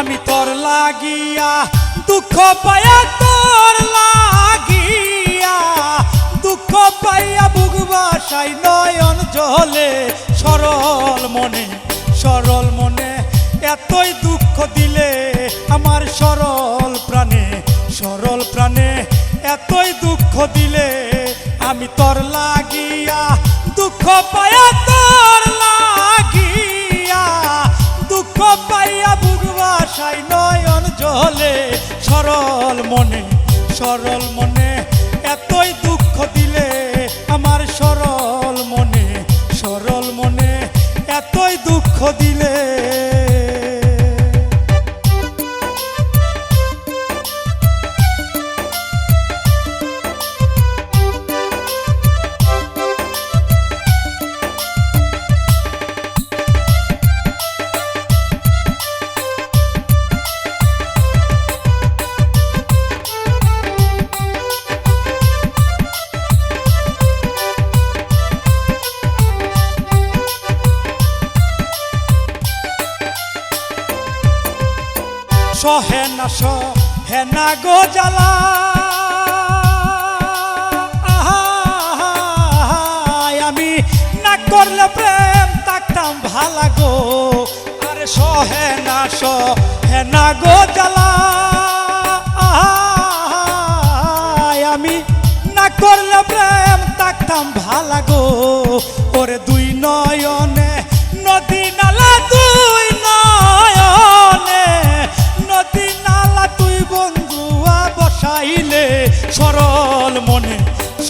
আমি তোর লাগিয়া, দুঃখ পায়া তোর লাগিয়া। দুঃখ পাইয়া বুক বাসাই নয়ন জলে, সরল মনে সরল মনে এতই দুঃখ দিলে আমার সরল প্রাণে সরল প্রাণে এতই দুঃখ দিলে আমি তোর লাগিয়া। দুঃখ পায়া তোর লাগিয়া, দুঃখ বাসাই নয়ন জলে সরল মনে সরল মনে এতই দুঃখ দিলে আমার সহে না সহে না গো জ্বালা। আমি না করলে প্রেম তাকতাম ভালা গো। আরে সহে না সহে না গো জ্বালা। আমি না করলে প্রেম তাকতাম ভালা গো। ওরে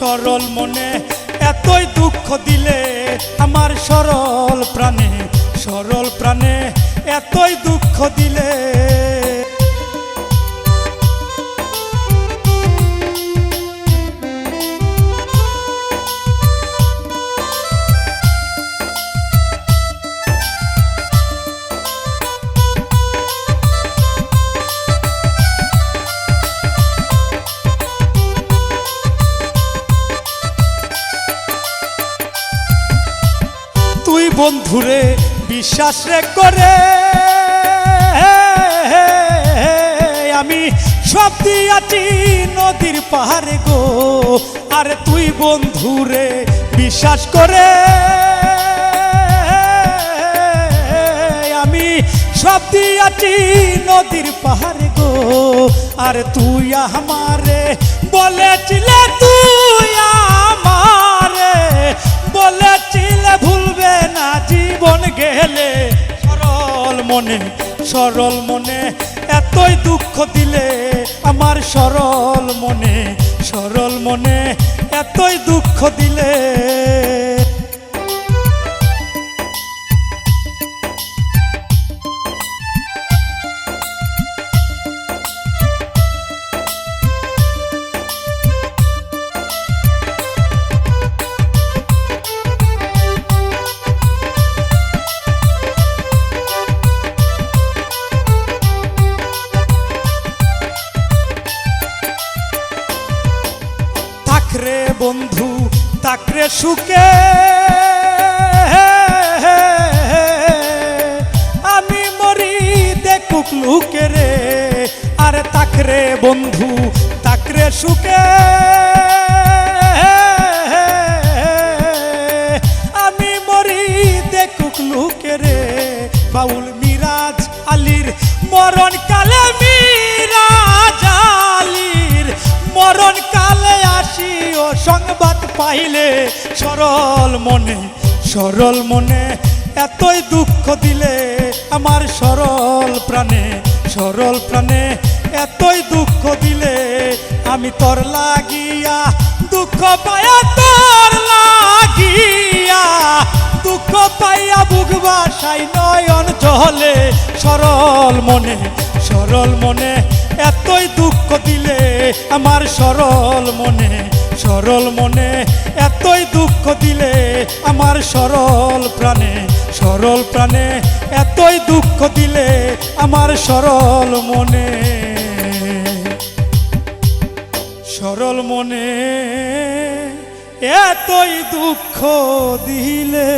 সরল মনে এতই দুঃখ দিলে আমার সরল প্রাণে সরল প্রাণে এতই দুঃখ দিলে। বন্ধুরে, বিশ্বাস করে। আমি সব দিয়াছি নদীর পাহাড়ে গো। আরে তুই বন্ধুরে, বিশ্বাস করে। আমি সব দিয়াছি নদীর পাহাড়ে গো। আর তুই আমারে বলেছিলে, তুই আমারে মনে সরল মনে এতই দুঃখ দিলে আমার সরল মনে সরল মনে এতই দুঃখ দিলে তাকরে বন্ধু, তাকরে সুখে। আমি মরি দেখুক লুকে রে। আরে তাকরে বন্ধু, তাকরে সুখে। আমি মরি দেখুক লুকে রে। বাউল মিরাজ আলীর মরণ কালে মিরাজ আলীর মরণ ও সংবাদ পাইলে সরল মনে সরল মনে এতই দুঃখ দিলে আমার সরল প্রাণে সরল প্রাণে এতই দুঃখ দিলে আমি তোর লাগিয়া দুঃখ পায়া তোর লাগিয়া দুঃখ পাইয়া বুক বাসাই নয়ন চলে। সরল মনে সরল মনে, এতই দুঃখ দিলে আমার সরল মনে। সরল মনে, এতই দুঃখ দিলে আমার সরল প্রাণে। সরল প্রাণে, এতই দুঃখ দিলে আমার সরল মনে। সরল মনে। এতই দুঃখ দিলে